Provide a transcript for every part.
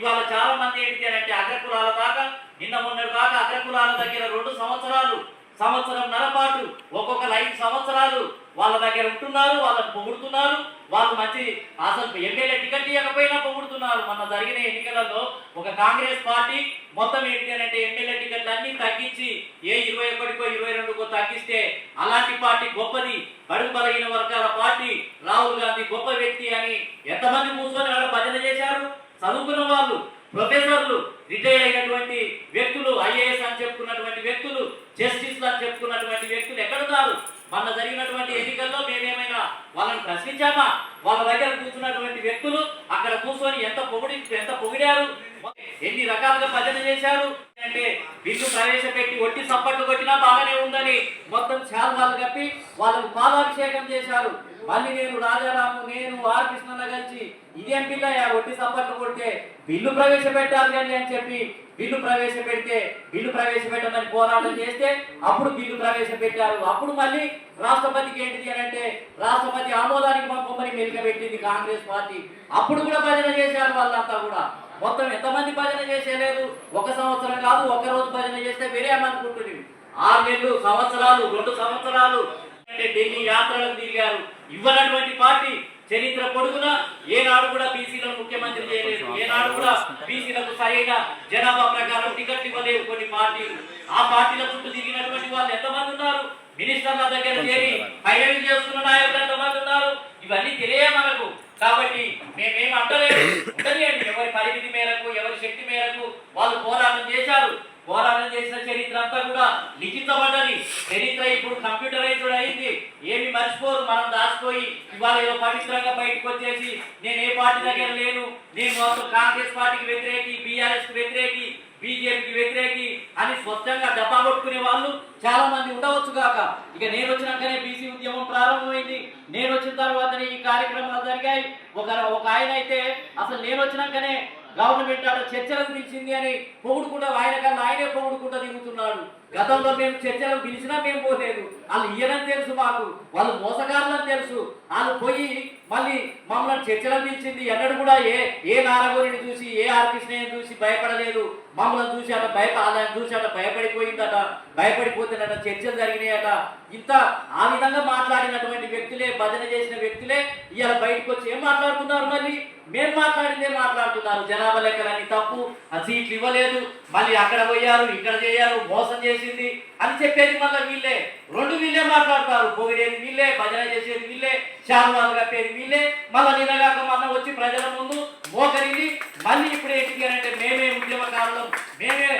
ఇవాళ చాలా మంది ఏంటి అని అంటే అగ్రకులాల దాకా నిన్న మొన్నటి దాకా అగ్రకులాల దగ్గర రెండు సంవత్సరాలు సంవత్సరం నరపాటు ఒక్కొక్క ఐదు సంవత్సరాలు వాళ్ళ దగ్గర ఉంటున్నారు వాళ్ళని పొగుడుతున్నారు వాళ్ళు మంచి అసలు ఎమ్మెల్యే టికెట్ ఇవ్వకపోయినా పొగుడుతున్నారు. మొన్న జరిగిన ఎన్నికలలో ఒక కాంగ్రెస్ పార్టీ మొత్తం ఏంటి అని అంటే ఎమ్మెల్యే టికెట్లు అన్ని తగ్గించి ఏ ఇరవై ఒకటికో ఇరవై రెండుకో తగ్గిస్తే అలాంటి పార్టీ గొప్పది. బడుగు బలహీన వర్గాల పార్టీ రాహుల్ గాంధీ గొప్ప వ్యక్తి అని ఎంతమంది కూర్చొని ఆడ భజన చేశారు చదువుకున్న వాళ్ళు ప్రొఫెసర్లు రిటైర్ అయినటువంటి వ్యక్తులు ఐఏఎస్ అని చెప్పుకున్నటువంటి వ్యక్తులు జస్టిస్ అని చెప్పుకున్నటువంటి వ్యక్తులు ఎక్కడున్నారు? మన జరిగినటువంటి ఎన్నికల్లో మేమేమైనా వాళ్ళని ప్రశ్నించామా? వాళ్ళ దగ్గర కూర్చున్నటువంటి వ్యక్తులు అక్కడ కూర్చొని ఎంత పొగిడి ఎంత పొగిడారు? ఎన్ని రకాలుగా భజన చేశారు? అంటే బిల్లు ప్రవేశపెట్టి ఒట్టి సప్పట్లు కొట్టినా బాగానే ఉందని మొత్తం శాల్వాలు కప్పి వాళ్ళకు పాలాభిషేకం చేశారు. మళ్ళీ నేను రాజారాము నేను ఆర్ కృష్ణన్న కలిసి ఇదేం బిల్లు ఒట్టి సప్పట్లు కొడితే బిల్లు ప్రవేశపెట్టాలి కానీ అని చెప్పి బిల్లు ప్రవేశపెడితే బిల్లు ప్రవేశపెట్టమని పోరాటం చేస్తే అప్పుడు బిల్లు ప్రవేశపెట్టారు. అప్పుడు మళ్ళీ రాష్ట్రపతికి ఏంటిది అని అంటే రాష్ట్రపతి ఆమోదానికి పంపమని మెలికబెట్టింది కాంగ్రెస్ పార్టీ. అప్పుడు కూడా భజన చేశారు వాళ్ళంతా కూడా. మొత్తం ఎంతమంది భజన చేసేలేదు ఒక సంవత్సరం కాదు ఒక రోజు భజన చేస్తే వేరేమనుకుంటుంది? ఆరు నెలలు సంవత్సరాలు రెండు సంవత్సరాలు అంటే ఢిల్లీ యాత్రలకు తిరిగారు. ఇవ్వనటువంటి పార్టీ చరిత్ర పొడుగున ఏనాడు కూడా బీసీలను ముఖ్యమంత్రి చేయలేదు. ఏనాడు కూడా బీసీలకు సరైన జనాభా ప్రకారం టికెట్ ఇవ్వలేవు కొన్ని పార్టీలు. ఆ పార్టీల చుట్టూ తిరిగినటువంటి వాళ్ళు ఎంతమంది ఉన్నారు? మినిస్టర్ల దగ్గర చేరి పైరవి చేస్తున్న నాయకులు ఎంతమంది ఉన్నారు? ఇవన్నీ తెలియ మనకు. కాబట్టి మేమేం అంటలేదు. ఉండలేండి ఎవరి పరిమితి మేరకు ఎవరి శక్తి మేరకు వాళ్ళు పోరాటం చేశారు. పోరాటం చేసిన చరిత్ర అంతా కూడా లిఖితపడ్డది చరిత్ర ఇప్పుడు కంప్యూటరైజ్డ్ అయింది. ఏమి మర్చిపోరు. మనం దాచిపోయి ఇవాళ ఏదో పవిత్రంగా బయటకు వచ్చేసి నేను ఏ పార్టీ దగ్గర లేను. నేను మొత్తం కాంగ్రెస్ పార్టీకి వ్యతిరేకి బీఆర్ఎస్కి వ్యతిరేకి బీజేపీకి వ్యతిరేకి అని స్వచ్ఛంగా డబ్బా కొట్టుకునే వాళ్ళు చాలా మంది ఉండవచ్చు కాక ఇక నేను వచ్చినాకనే బీసీ ఉద్యమం ప్రారంభమైంది. నేను వచ్చిన తర్వాతనే ఈ కార్యక్రమాలు జరిగాయి. ఒక ఒక ఆయన అయితే అసలు నేను వచ్చినాకనే గవర్నమెంట్ ఆడ చర్చలకు పిలిచింది అని పొగుడుకుంటా ఆయన కన్నా ఆయనే పొగుడుకుంటా తిరుగుతున్నాడు. గతంలో మేము చర్చలకు పిలిచినా మేము పోలేదు. వాళ్ళు ఇయ్యనని తెలుసు మాకు. వాళ్ళు మోసగారులని తెలుసు. వాళ్ళు పోయి మళ్ళీ మమ్మల్ని చర్చలకు పిలిచింది. ఎన్నడూ కూడా ఏ ఏ నారగోరిని చూసి ఏ ఆర్కృష్ణయ్యని చూసి భయపడలేదు. మమ్మల్ని చూసి అట భయప వాళ్ళని చూసి అట భయపడిపోయిందట. భయపడిపోతున్నట చర్చలు జరిగినాయట. ఇంత ఆ విధంగా మాట్లాడినటువంటి వ్యక్తులే భజన చేసిన వ్యక్తులే ఇవాళ బయటకు వచ్చి ఏం మాట్లాడుతున్నారు మళ్ళీ మేము మాట్లాడిందే మాట్లాడుతున్నారు. జనాభా లెక్కలన్నీ తప్పు. ఆ సీట్లు ఇవ్వలేదు. మళ్ళీ అక్కడ పోయారు ఇక్కడ చేయారు మోసం చేసింది అని చెప్పేది మళ్ళీ వీళ్ళే. రెండు వీళ్ళే మాట్లాడతారు. పొగిడేది వీళ్ళే భజన చేసేది వీళ్ళే శాలువాలు కప్పేది వీళ్ళే. మళ్ళీ నిన్నగాక మొన్న వచ్చి ప్రజల ముందు మోకరింది మళ్ళీ ఇప్పుడు ఏంటి అంటే మేమే ఉద్యమకారులం మేమే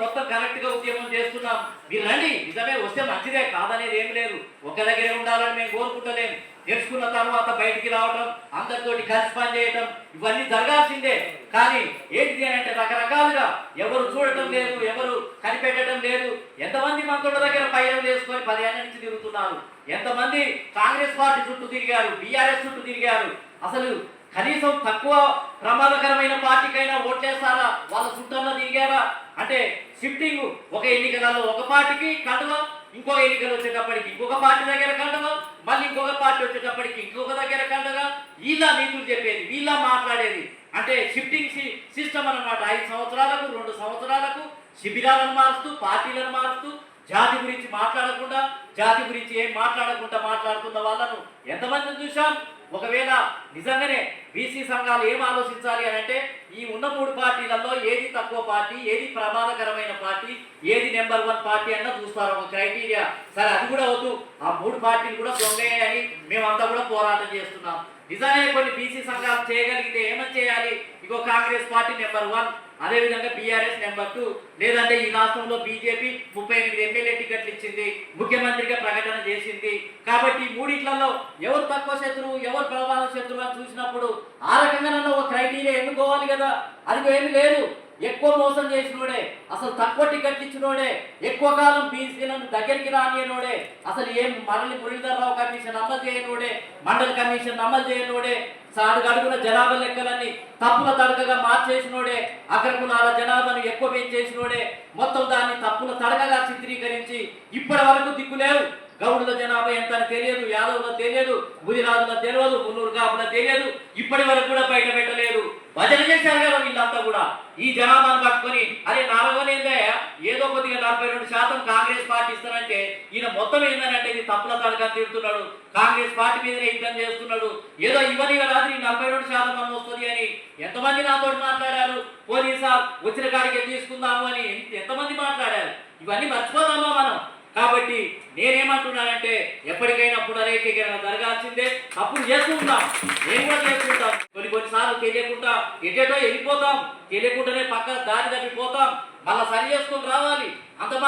మొత్తం కరెక్ట్గా ఉద్యమం చేస్తున్నాం. మీరు రండి. నిజమే వస్తే మంచిదే. కాదనేది ఏం లేదు. ఒక దగ్గరే ఉండాలని మేము కోరుకుంటలేము నేర్చుకున్న తర్వాత బయటికి రావటం అందరితోటి కలిసి పని చేయటం ఇవన్నీ జరగాల్సిందే. కానీ ఏంటిది అని అంటే రకరకాలుగా ఎవరు చూడటం లేదు ఎవరు కనిపెట్టడం లేదు. ఎంతమంది మంత్రుల దగ్గర పైరం చేసుకొని పదిహేను నుంచి తిరుగుతున్నారు. ఎంతమంది కాంగ్రెస్ పార్టీ చుట్టూ తిరిగారు బీఆర్ఎస్ చుట్టూ తిరిగారు. అసలు కనీసం తక్కువ ప్రమాదకరమైన పార్టీకైనా ఓట్లేస్తారా? వాళ్ళ చుట్టంలో తిరిగారా? అంటే షిఫ్టింగ్ ఒక ఎన్నికలలో ఒక పార్టీకి కండువా ఇంకో ఎన్నికలు వచ్చేటప్పటికి ఇంకొక పార్టీ దగ్గర కండువా మళ్ళీ ఇంకొక పార్టీ వచ్చేటప్పటికి ఇంకొక దగ్గర కండగా వీళ్ళ నీతులు చెప్పేది వీళ్ళ మాట్లాడేది. అంటే షిఫ్టింగ్ సిస్టమ్ అన్నమాట. ఐదు సంవత్సరాలకు రెండు సంవత్సరాలకు శిబిరాలను మారుస్తూ పార్టీలను మారుస్తూ జాతి గురించి మాట్లాడకుండా జాతి గురించి ఏం మాట్లాడకుండా మాట్లాడుతున్న వాళ్ళను ఎంతమందిని చూసాం ఒకవేళ నిజంగానే బీసీ సంఘాలు ఏం ఆలోచించాలి అని అంటే ఈ ఉన్న మూడు పార్టీలలో ఏది తక్కువ పార్టీ ఏది ప్రమాదకరమైన పార్టీ ఏది నెంబర్ వన్ పార్టీ అన్న చూస్తారు. ఒక క్రైటీరియా. సరే అది కూడా వద్దు. ఆ మూడు పార్టీలు కూడా దొంగయ్యాయని మేమంతా కూడా పోరాటం చేస్తున్నాం. నిజానికి కొన్ని బీసీ సంఘాలు చేయగలిగితే ఏమని చేయాలి? ఇగో కాంగ్రెస్ పార్టీ నెంబర్ వన్. అదేవిధంగా బీఆర్ఎస్ నెంబర్ టూ. లేదంటే ఈ రాష్ట్రంలో బీజేపీ ముప్పై ఎనిమిది ఎమ్మెల్యే టికెట్లు ఇచ్చింది ముఖ్యమంత్రిగా ప్రకటన చేసింది. కాబట్టి మూడిట్లలో ఎవరు తక్కువ శత్రువు ఎవరు ప్రమాద శత్రువు అని చూసినప్పుడు ఆ రకంగా ఒక క్రైటీరియా ఎన్నుకోవాలి కదా? అది ఏమి లేదు. ఎక్కువ మోసం చేసినోడే అసలు తక్కువ టికెట్లు ఇచ్చినోడే ఎక్కువ కాలం బీసీలను దగ్గరికి రానియనోడే అసలు ఏం మరలి మురళీధరరావు కమిషన్ అమలు చేయనోడే మండలి కమిషన్ అమలు చేయనోడే సాడు అడుగున జనాభా లెక్కలన్నీ తప్పుల తడకగా మార్చేసినోడే అగ్రకులాల జనాభాను ఎక్కువ పెంచేసినోడే మొత్తం దాన్ని తప్పుల తడకగా చిత్రీకరించి ఇప్పటి వరకు దిక్కులేవు. గౌడుల జనాభా ఎంత అని తెలియదు యాదవుల తెలియదు గుజరాతుల తెలియదు మున్నూరు కాపుల తెలియదు ఇప్పటి వరకు కూడా బయట పెట్టలేదు. భజన చేశారు కదా వీళ్ళంతా కూడా. ఈ జనాభాను పట్టుకొని అరే నాలుగోనేందయ్య ఏదో కొద్దిగా నలభై రెండు శాతం కాంగ్రెస్ పార్టీ ఇస్తానంటే ఈయన మొత్తం ఏంటంటే ఇది తప్పుల తడగా తిడుతున్నాడు. కాంగ్రెస్ పార్టీ మీదనే యుద్ధం చేస్తున్నాడు. ఏదో ఇవ్వని రాత్రి నలభై రెండు శాతం మనం వస్తుంది అని ఎంతమంది నాతో మాట్లాడారు? పోలీసా వచ్చిన కాడికి తీసుకుందాము అని ఎంతమంది మాట్లాడారు? ఇవన్నీ మర్చిపోదామా మనం? కాబట్టి నేనేమంటున్నానంటే ఎప్పటికైనా పునరేకీకరణ జరగాల్సిందే. అప్పుడు చేస్తుంటాం నేను కూడా చేస్తుంటాం కొన్ని కొన్నిసార్లు తెలియకుండా ఎటేటో వెళ్ళిపోతాం. తెలియకుండానే పక్క దారి తప్పిపోతాం. మళ్ళీ సరి చేసుకొని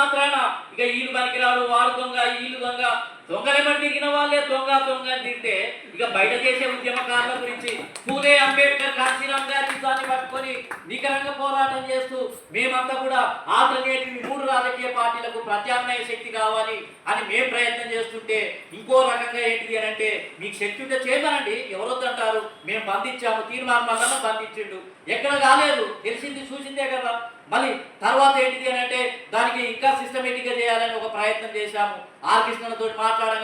మాత్రాన ఇక ఈలు పనికిరాడు వాడు దొంగ ఈలు దొంగ. దొంగలేమని దిగిన వాళ్ళే దొంగ దొంగ అని తింటే ఇక బయట చేసే ఉద్యమకారుల గురించి పూలే అంబేద్కర్ కాశీరామ్ గారి దాన్ని పట్టుకొని నికరంగా పోరాటం చేస్తూ మేమంతా కూడా ఆల్టర్నేటివ్ మూడు రాజకీయ పార్టీలకు ప్రత్యామ్నాయ శక్తి కావాలి అని మేము ప్రయత్నం చేస్తుంటే ఇంకో రకంగా ఏంటిది అని అంటే మీకు శక్తి ఉంటే చేయమనండి ఎవరొద్దంటారు? మేము బంధించాము తీర్మానం వల్ల బంధించిండు. ఎక్కడ కాలేదు తెలిసింది చూసిందే కదా. మళ్ళీ తర్వాత ఏంటిది అని అంటే దానికి ఇంకా సిస్టమేటిక్గా చేయాలని ఒక ప్రయత్నం చేశాము. ఆర్ కృష్ణతో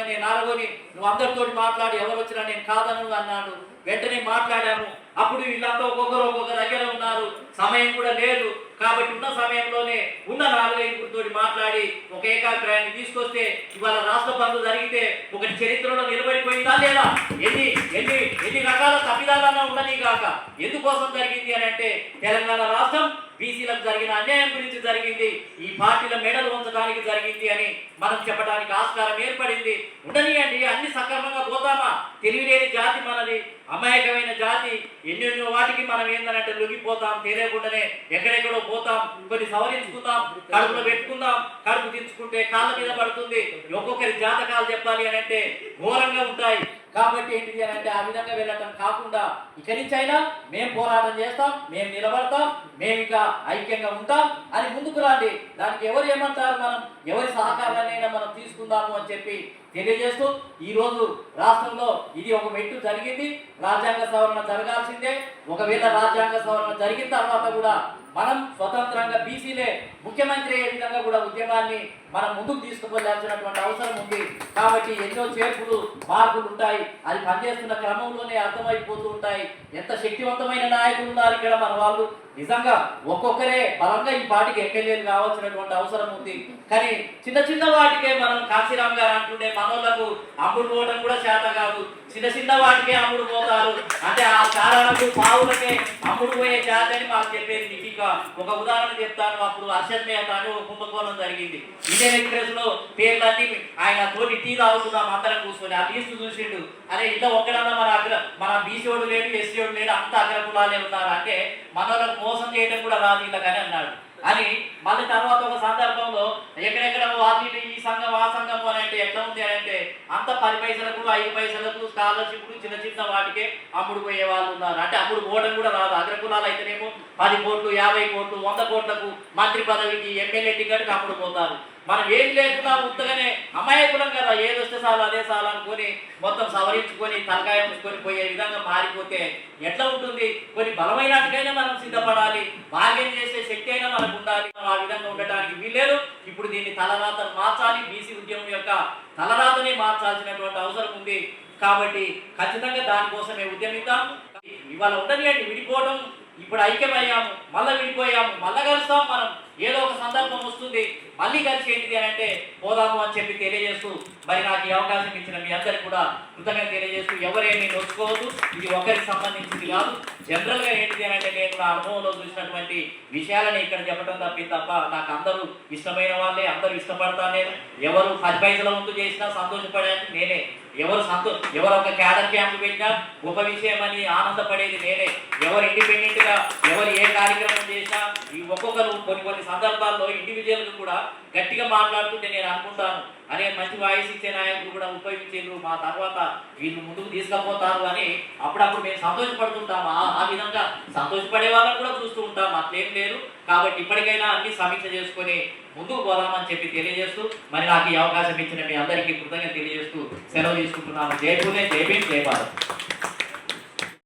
నేను నాలుగోని నువ్వు అందరితో మాట్లాడి ఎవరు వచ్చినా నేను కాదను అన్నాడు. వెంటనే మాట్లాడాము. అప్పుడు వీళ్ళంతా ఒక్కొక్కరు ఒక్కొక్క దగ్గర ఉన్నారు. సమయం కూడా లేదు. కాబట్టి ఉన్న సమయంలోనే ఉన్న నాలుగైదుగురితో మాట్లాడి ఒక ఏకాభిప్రాయాన్ని తీసుకొస్తే ఇవాళ రాష్ట్ర బంధు జరిగితే ఒకటి చరిత్రలో నిలబడిపోయిందా లేదా? ఎన్ని ఎన్ని ఎన్ని రకాల తప్పిదాలన్నా ఉండని కాక ఎందుకోసం జరిగింది అని అంటే తెలంగాణ రాష్ట్రం బీసీలకు జరిగిన అన్యాయం గురించి జరిగింది ఈ పార్టీల మెడలు ఉంచడానికి జరిగింది అని మనం చెప్పడానికి ఆస్కారం ఏర్పడింది. ఉండనియండి అన్ని సక్రమంగా పోతామా? తెలివిలేని జాతి మనది అమాయకమైన జాతి. ఎన్నెన్నో వాటికి మనం ఏంటంటే లొంగిపోతాం తెలియకుండానే ఎక్కడెక్కడో పోతాం కొన్ని సవరించుకుందాం కడుపులో పెట్టుకుందాం కడుపు దించుకుంటే కాళ్ళ మీద పడుతుంది. ఒక్కొక్కరి జాతకాలు చెప్పాలి అని అంటే ఘోరంగా ఉంటాయి. కాబట్టి ఏంటిది అని అంటే ఆ విధంగా వెళ్ళటం కాకుండా ఇక్కడి నుంచి అయినా మేము పోరాటం చేస్తాం మేము నిలబడతాం మేము ఇంకా ఐక్యంగా ఉంటాం అని ముందుకు రాండి. దానికి ఎవరు ఏమంటారు మనం? ఎవరి సహకారాన్నైనా మనం తీసుకుందాము అని చెప్పి తెలియజేస్తూ ఈరోజు రాష్ట్రంలో ఇది ఒక మెట్టు జరిగింది. రాజ్యాంగ సవరణ జరగాల్సిందే. ఒకవేళ రాజ్యాంగ సవరణ జరిగిన తర్వాత కూడా మనం స్వతంత్రంగా బీసీలే ముఖ్యమంత్రి అయ్యే విధంగా కూడా ఉద్యమాన్ని మనం ముందుకు తీసుకుపోవాల్సినటువంటి అవసరం ఉంది. కాబట్టి ఎన్నో చేర్పులు మార్పులు ఉంటాయి. అది పనిచేస్తున్న క్రమంలోనే అర్థమైపోతూ ఉంటాయి. ఎంత శక్తివంతమైన నాయకులు ఉన్నారు ఇక్కడ మన వాళ్ళు. నిజంగా ఒక్కొక్కరే బలంగా ఈ పార్టీకి ఎమ్మెల్యేలు కావాల్సినటువంటి అవసరం ఉంది. కానీ చిన్న చిన్న వాటికే మనం కాశీరామ్ గారు అంటుండే మనోళ్ళకు అమ్ముడు పోవడం కూడా చేత కాదు. చిన్న చిన్న వాటికే అమ్ముడు పోతారు. అంటే ఆ చారాలకు పావులకే అమ్ముడు పోయే జాతి అని మాకు చెప్పేది నిధిక ఒక ఉదాహరణ చెప్తాను. అప్పుడు అర్షద్ మేహతా అని ఒక కుంభకోణం జరిగింది. ఇండియన్ ఎక్స్ప్రెస్లో పేర్లన్నీ ఆయన తోటి టీ తాగుతున్నాం అందరం కూర్చొని. ఆ లీస్ట్ చూసిండు. అరే ఇంత ఒక్కడన్నా మన అగ్ర మన బీసీ వాడు లేడు ఎస్సీ వాడు లేడు అంత అగ్రకులాలే ఉన్నారు? అంటే మనోళ్ళకు మోసం చేయడం కూడా రాదు ఇళ్ళకని అన్నాడు. అని మళ్ళీ తర్వాత ఒక సందర్భంలో ఎక్కడెక్కడ వాళ్ళు ఈ సంఘం ఆ సంఘం అని అంటే ఎట్లా ఉంది అని అంటే అంత పది పైసలకు ఐదు పైసలకు స్కాలర్షిప్లు చిన్న చిన్న వాటికే అమ్ముడు పోయే వాళ్ళు ఉన్నారు. అంటే అమ్ముడు పోవడం కూడా రాదు. అగ్రకులాలు అయితేనేమో పది కోట్లు యాభై కోట్లు వంద కోట్లకు మంత్రి పదవికి ఎమ్మెల్యే టికెట్కి అమ్ముడు పోతారు. మనం ఏం లేకుండా ఉత్తగానే అమాయకులం కదా ఏది వస్తే చాలు అదే చాలు అనుకొని మొత్తం సవరించుకొని తలకాయ ఉంచుకొని పోయే విధంగా మారిపోతే ఎట్లా ఉంటుంది? కొన్ని బలమైనట్టుకైనా మనం సిద్ధపడాలి. బార్గెన్ చేసే శక్తి అయినా మనకు ఉండాలి. ఆ విధంగా ఉండటానికి వీల్లేదు. ఇప్పుడు దీన్ని తలరాతను మార్చాలి. బీసీ ఉద్యమం యొక్క తలరాతని మార్చాల్సినటువంటి అవసరం ఉంది. కాబట్టి ఖచ్చితంగా దానికోసమే ఉద్యమిద్దాం ఇవాళ ఉండనియండి విడిపోవడం ఇప్పుడు ఐక్యమయ్యాము మళ్ళీ విడిపోయాము మళ్ళీ కలుస్తాం మనం. ఏదో ఒక సందర్భం వస్తుంది. మళ్ళీ కలిసి ఏంటిది అని అంటే పోదాము అని చెప్పి తెలియజేస్తూ మరి నాకు ఈ అవకాశం ఇచ్చిన మీ అందరికి కూడా కృతజ్ఞత తెలియజేస్తూ ఎవరేమీ నొచ్చుకోవద్దు. ఇది ఒకరికి సంబంధించింది కాదు. జనరల్గా ఏంటిది అని అంటే నేను నా అనుభవంలో చూసినటువంటి విషయాలని ఇక్కడ చెప్పడం తప్పి తప్ప నాకు అందరూ ఇష్టమైన వాళ్ళే అందరూ ఇష్టపడతా నేను ఎవరు పది ముందు చేసినా సంతోషపడేది నేనే. ఎవరు సంతో ఎవరు ఒక క్యాడర్ క్యాంప్ పెట్టినా గొప్ప విషయం అని ఆనందపడేది నేనే. ఎవరు ఇండిపెండెంట్గా ఎవరు ఏ కార్యక్రమం చేసినా ఈ ఒక్కొక్కరు కొన్ని కొన్ని సందర్భాల్లో ఇండివిజువల్ కూడా గట్టిగా మాట్లాడుతుంటే నేను అనుకుంటాను. అనే మంచి వాయిస్ ఇచ్చే నాయకులు కూడా ఉపయోగించేరు మా తర్వాత వీళ్ళు ముందుకు తీసుకుపోతారు అని అప్పుడప్పుడు మేము సంతోషపడుతుంటాము. ఆ విధంగా సంతోషపడే వాళ్ళని కూడా చూస్తూ ఉంటాం. అట్లేం లేదు. కాబట్టి ఇప్పటికైనా అన్ని సమీక్ష చేసుకొని ముందుకు పోదామని చెప్పి తెలియజేస్తూ మరి నాకు ఈ అవకాశం ఇచ్చిన మీ అందరికీ కృతజ్ఞత తెలియజేస్తూ సెలవు తీసుకుంటున్నాను. జై పూలే జై